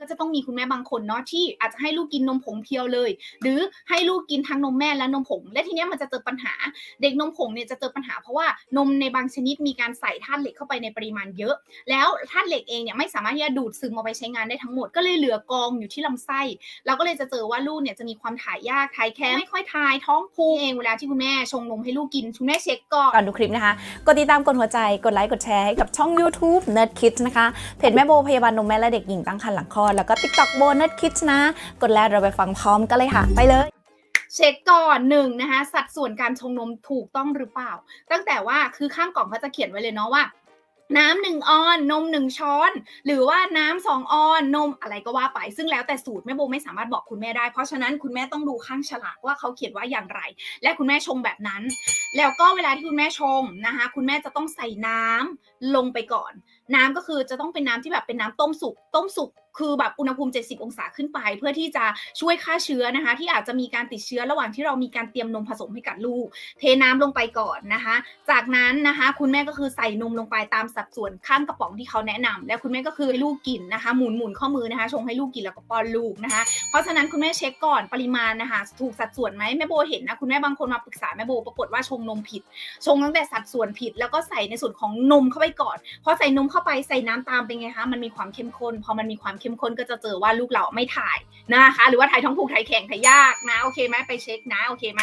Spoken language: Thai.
ก็จะต้องมีคุณแม่บางคนเนาะที่อาจจะให้ลูกกินนมผงเพียวเลย หรือให้ลูกกินทั้งนมแม่และนมผง และทีเนี้ยมันจะเจอปัญหา เด็กนมผงเนี่ยจะเจอปัญหาเพราะว่านมในบางชนิดมีการใส่ธาตุเหล็กเข้าไปในปริมาณเยอะ แล้วธาตุเหล็กเองเนี่ยไม่สามารถที่จะดูดซึมเอาไปใช้งานได้ทั้งหมดก็เลยเหลือกองอยู่ที่ลำไส้เราก็เลยจะเจอว่าลูกเนี่ยจะมีความถ่ายยากถ่ายแค่ไม่ค่อยถ่ายท้องผูกเองเวลาที่คุณแม่ชงนมให้ลูกกินคุณแม่เช็คก่อนก่อนดูคลิปนะคะกดติดตามกดหัวใจกดไลค์กดแชร์ให้กับช่อง YouTube Nerd Kids นะคะเพจแม่โบพยาบาลนมแม่และเด็กหญิงตั้งครรภ์หลังคลอดแล้วก็ TikTok โบ Nerd Kids นะ กดแล้วเราไปฟังพร้อมกันเลยค่ะ ไปเลย เช็คก่อนหนึ่งนะคะสัดส่วนการชงนมถูกต้องหรือเปล่า ตั้งแต่ว่าคือข้างกล่องเขาจะเขียนไว้เลยเนาะว่าน้ำหนึ่งออน นมหนึ่งช้อน หรือว่าน้ำสองออน นมอะไรก็ว่าไป ซึ่งแล้วแต่สูตรแม่โบไม่สามารถบอกคุณแม่ได้ เพราะฉะนั้นคุณแม่ต้องดูข้างฉลากว่าเขาเขียนว่าอย่างไร และคุณแม่ชงแบบนั้น แล้วก็เวลาที่คุณแม่ชงนะคะ คุณแม่จะต้องใส่น้ำลงไปก่อน น้ำก็คือจะต้องเป็นน้ำที่แบบเป็นน้ำต้มสุก ต้มสุกคือแบบอุณหภูมิ 70 องศาขึ้นไป เพื่อที่จะช่วยฆ่าเชื้อนะคะ ที่อาจจะมีการติดเชื้อระหว่างที่เรามีการเตรียมนมผสมให้กับลูก เทน้ำลงไปก่อนนะคะ จากนั้นนะคะ คุณแม่ก็คือใส่นมลงไปตามสัดส่วนข้างกระป๋องที่เขาแนะนำแล้วคุณแม่ก็คือให้ลูกกินนะคะ หมุนหมุนข้อมือนะคะ ชงให้ลูกกินแล้วก็ป้อนลูกนะคะ เพราะฉะนั้นคุณแม่เช็คก่อนปริมาณนะคะ ถูกสัดส่วนไหมแม่โบเห็นนะคุณแม่บางคนมาปรึกษาแม่โบปรากฏว่าชงนมผิด ชงตั้งแต่สัดส่วนผิด แล้วก็ใส่ในส่วนของนมเข้าไปก่อนพอใส่นมเข้าไปใส่น้ำตามเป็นไงคะมันมีความเข้มข้นพอมันมีความเข้มข้นก็จะเจอว่าลูกเราไม่ถ่ายนะคะ หรือว่าถ่ายท้องผูกถ่ายแข็งถ่ายยากนะโอเคไหมไปเช็คนะโอเคไหม